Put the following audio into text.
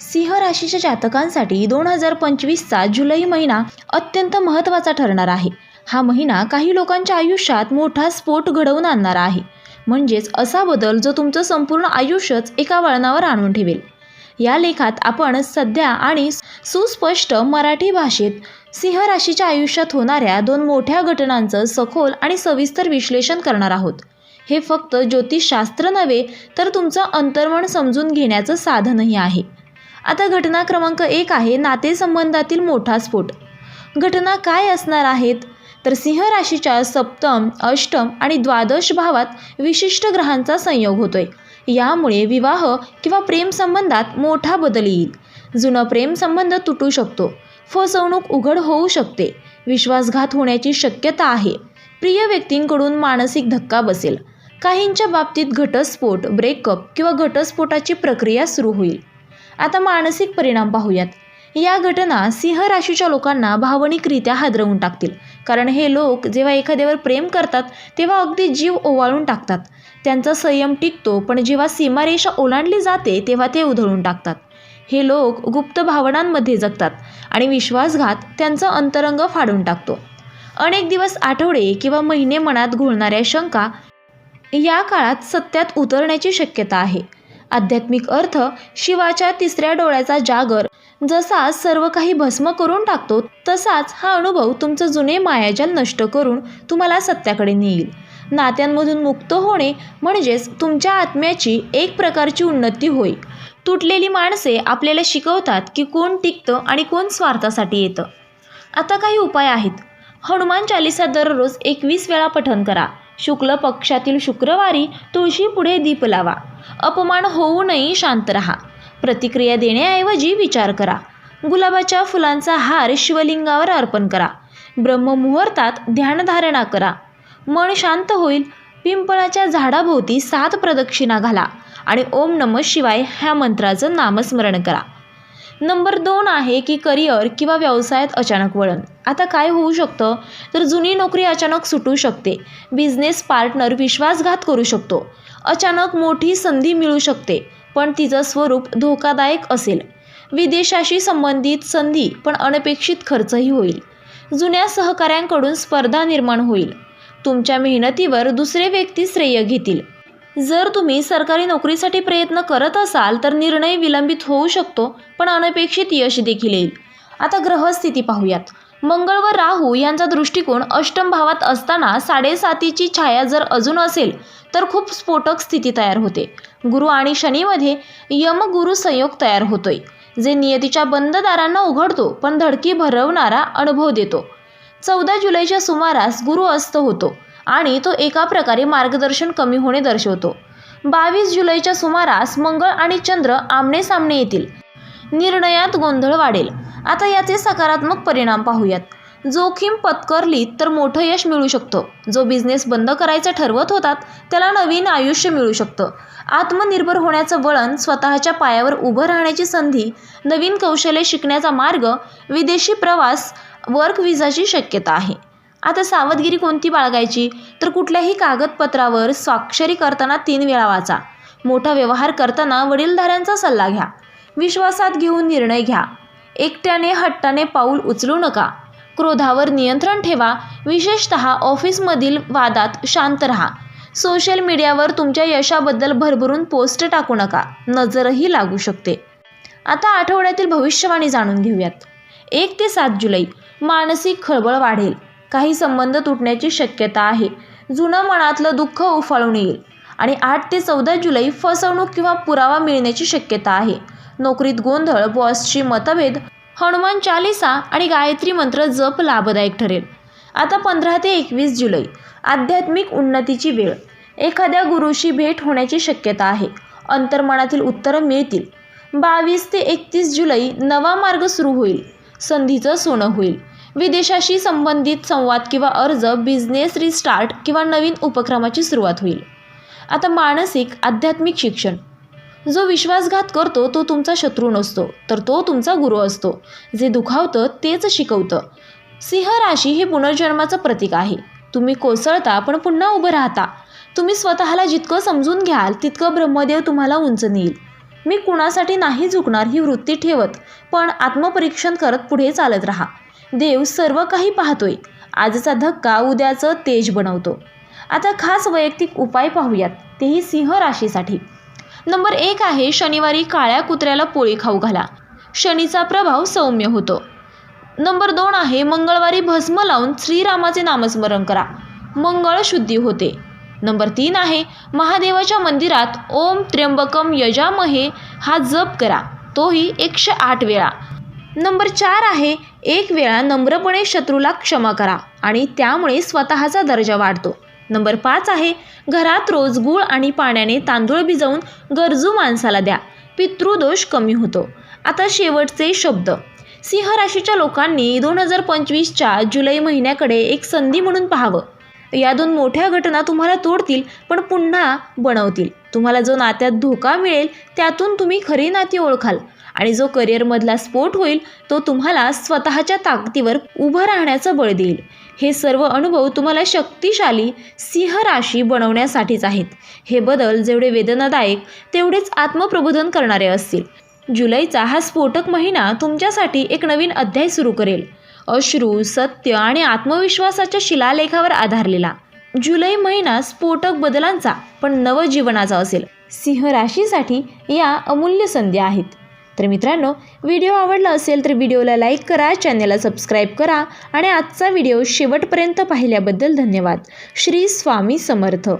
सिंह राशीच्या जातकांसाठी दोन हजार पंचवीसचा जुलै महिना अत्यंत महत्त्वाचा ठरणार आहे. हा महिना काही लोकांच्या आयुष्यात मोठा स्फोट घडवून आणणारा आहे. म्हणजेच असा बदल जो तुमचं संपूर्ण आयुष्यच एका वळणावर आणून ठेवेल. या लेखात आपण सध्या आणि सुस्पष्ट मराठी भाषेत सिंह राशीच्या आयुष्यात होणाऱ्या दोन मोठ्या घटनांचं सखोल आणि सविस्तर विश्लेषण करणार आहोत. हे फक्त ज्योतिषशास्त्र नव्हे तर तुमचं अंतर्मन समजून घेण्याचं साधनही आहे. आता घटना क्रमांक एक आहे नातेसंबंधातील मोठा स्फोट. घटना काय असणार आहेत? तर सिंह राशीच्या सप्तम अष्टम आणि द्वादश भावात विशिष्ट ग्रहांचा संयोग होतोय. यामुळे विवाह किंवा प्रेमसंबंधात मोठा बदल येईल. जुनं प्रेमसंबंध तुटू शकतो. फसवणूक उघड होऊ शकते. विश्वासघात होण्याची शक्यता आहे. प्रिय व्यक्तींकडून मानसिक धक्का बसेल. काहींच्या बाबतीत घटस्फोट ब्रेकअप किंवा घटस्फोटाची प्रक्रिया सुरू होईल. आता मानसिक परिणाम पाहूयात. या घटना सिंह राशीच्या लोकांना भावनिकरित्या हादरवून टाकतील. कारण हे लोक जेव्हा एखाद्यावर प्रेम करतात तेव्हा अगदी जीव ओवाळून टाकतात. त्यांचा संयम टिकतो पण जेव्हा सीमारेषा ओलांडली जाते तेव्हा ते उधळून टाकतात. हे लोक गुप्त भावनांमध्ये जगतात आणि विश्वासघात त्यांचं अंतरंग फाडून टाकतो. अनेक दिवस आठवडे किंवा महिने मनात घोळणाऱ्या शंका या काळात सत्यात उतरण्याची शक्यता आहे. आध्यात्मिक अर्थ शिवाच्या तिसऱ्या डोळ्याचा जागर. जसा सर्व काही भस्म करून टाकतो तसाच हा अनुभव तुमचं जुने मायाजाल नष्ट करून तुम्हाला सत्याकडे नेईल. नात्यांमधून मुक्त होणे म्हणजेच तुमच्या आत्म्याची एक प्रकारची उन्नती होय. तुटलेली माणसे आपल्याला शिकवतात की कोण टिकतं आणि कोण स्वार्थासाठी येतं. आता काही उपाय आहेत. हनुमान चालिसा दररोज एकवीस वेळा पठण करा. शुक्ल पक्षातील शुक्रवारी तुळशी पुढे दीप लावा. अपमान होऊनही शांत रहा. प्रतिक्रिया देण्याऐवजी विचार करा. गुलाबाच्या फुलांचा हार शिवलिंगावर अर्पण करा. ब्रह्ममुहूर्तात ध्यानधारणा करा. मन शांत होईल. पिंपळाच्या झाडाभोवती सात प्रदक्षिणा घाला आणि ओम नम शिवाय ह्या मंत्राचं नामस्मरण करा. नंबर दोन आहे की करिअर किंवा व्यवसायात अचानक वळण. आता काय होऊ शकतं? तर जुनी नोकरी अचानक सुटू शकते. बिझनेस पार्टनर विश्वासघात करू शकतो. अचानक मोठी संधी मिळू शकते पण तिचं स्वरूप धोकादायक असेल. विदेशाशी संबंधित संधी पण अनपेक्षित खर्चही होईल. जुन्या सहकाऱ्यांकडून स्पर्धा निर्माण होईल. तुमच्या मेहनतीवर दुसरे व्यक्ती श्रेय घेतील. जर तुम्ही सरकारी नोकरीसाठी प्रयत्न करत असाल तर निर्णय विलंबित होऊ शकतो पण अनपेक्षित यश देखील येईल. आता ग्रहस्थिती पाहूयात. मंगळ व राहू यांचा दृष्टिकोन अष्टम भावात असताना साडेसातीची छाया जर अजून असेल तर खूप स्फोटक स्थिती तयार होते. गुरु आणि शनीमध्ये यम गुरु संयोग तयार होतोय जे नियतीच्या बंद दारांना उघडतो पण धडकी भरवणारा अनुभव देतो. चौदा जुलैच्या सुमारास गुरु अस्त होतो आणि तो एका प्रकारे मार्गदर्शन कमी होणे दर्शवतो. बावीस जुलैच्या सुमारास मंगळ आणि चंद्र आमने सामने येतील. निर्णयात गोंधळ वाढेल. आता याचे सकारात्मक परिणाम पाहूयात. जोखीम पत्करली तर मोठं यश मिळू शकतं. जो बिझनेस बंद करायचं ठरवत होतात त्याला नवीन आयुष्य मिळू शकतं. आत्मनिर्भर होण्याचं वळण स्वतःच्या पायावर उभं राहण्याची संधी नवीन कौशल्य शिकण्याचा मार्ग विदेशी प्रवास वर्क विजाची शक्यता आहे. आता सावधगिरी कोणती बाळगायची? तर कुठल्याही कागदपत्रावर स्वाक्षरी करताना तीन वेळा वाचा. मोठा व्यवहार करताना वडीलधाऱ्यांचा सल्ला घ्या. विश्वासात घेऊन निर्णय घ्या. एकट्याने हट्टाने पाऊल उचलू नका. क्रोधावर नियंत्रण ठेवा. विशेषत ऑफिसमधील वादात शांत राहा. सोशल मीडियावर तुमच्या यशाबद्दल भरभरून पोस्ट टाकू नका. नजरही लागू शकते. आता आठवड्यातील भविष्यवाणी जाणून घेऊयात. एक ते सात जुलै. मानसिक खळबळ वाढेल. काही संबंध तुटण्याची शक्यता आहे. जुनं मनातलं दुःख उफाळून येईल. आणि आठ ते चौदा जुलै फसवणूक किंवा पुरावा मिळण्याची शक्यता आहे. नोकरीत गोंधळ बॉसची मतभेद हनुमान चालिसा आणि गायत्री मंत्र जप लाभदायक ठरेल. आता पंधरा ते एकवीस जुलै आध्यात्मिक उन्नतीची वेळ. एखाद्या गुरुशी भेट होण्याची शक्यता आहे. अंतर्मनातील उत्तरं मिळतील. बावीस ते एकतीस जुलै नवा मार्ग सुरू होईल. संधीचं सोनं होईल. विदेशाशी संबंधित संवाद किंवा अर्ज बिझनेस रिस्टार्ट किंवा नवीन उपक्रमाची सुरुवात होईल. आता मानसिक आध्यात्मिक शिक्षण. जो विश्वासघात करतो तो तुमचा शत्रू नसतो तर तो तुमचा गुरु असतो. जे दुखावतं तेच शिकवतं. सिंह राशी हे पुनर्जन्माचं प्रतीक आहे. तुम्ही कोसळता पण पुन्हा उभं राहता. तुम्ही स्वतःला जितकं समजून घ्याल तितकं ब्रह्मदेव तुम्हाला उंच नेईल. मी कुणासाठी नाही झुकणार ही वृत्ती ठेवत पण आत्मपरीक्षण करत पुढे चालत राहा. देव सर्व काही पाहतोय. आजचा धक्का उद्याचं तेज बनवतो. आता खास वैयक्तिक उपाय पाहूयात. तेही सिंह राशीसाठी. नंबर एक आहे शनिवारी काळ्या कुत्र्याला पोळी खाऊ घाला. शनीचा प्रभाव सौम्य होतो. नंबर दोन आहे मंगळवारी भस्म लावून श्रीरामाचे नामस्मरण करा. मंगळ शुद्धी होते. नंबर तीन आहे महादेवाच्या मंदिरात ओम त्र्यंबकम यजामहे हा जप करा. तोही एकशे आठ वेळा. नंबर चार आहे एक वेळा नम्रपणे शत्रूला क्षमा करा आणि त्यामुळे स्वतःचा दर्जा वाढतो. नंबर पाच आहे घरात रोज गूळ आणि पाण्याने तांदूळ भिजवून गरजू माणसाला द्या. पितृदोष कमी होतो. आता शेवटचे शब्द. सिंह राशीच्या लोकांनी दोन हजार पंचवीसच्या जुलै महिन्याकडे एक संधी म्हणून पाहावं. या दोन मोठ्या घटना तुम्हाला तोडतील पण पुन्हा बनवतील. तुम्हाला जो नात्यात धोका मिळेल त्यातून तुम्ही खरी नाती ओळखाल. आणि जो करिअरमधला स्फोट होईल तो तुम्हाला स्वतःच्या ताकदीवर उभं राहण्याचं बळ देईल. हे सर्व अनुभव तुम्हाला शक्तिशाली सिंह राशी बनवण्यासाठीच आहेत. हे बदल जेवढे वेदनादायक तेवढेच आत्मप्रबोधन करणारे असतील. जुलैचा हा स्फोटक महिना तुमच्यासाठी एक नवीन अध्याय सुरू करेल. अश्रू सत्य आणि आत्मविश्वासाच्या शिलालेखावर आधारलेला. जुलै महिना स्फोटक बदलांचा पण नवजीवनाचा असेल. सिंह राशीसाठी या अमूल्य संध्या आहेत. तर मित्रांनो व्हिडिओ आवडला असेल तर व्हिडिओला लाईक करा चॅनलला सबस्क्राईब करा आणि आजचा व्हिडिओ शेवटपर्यंत पाहिल्याबद्दल धन्यवाद. श्री स्वामी समर्थ.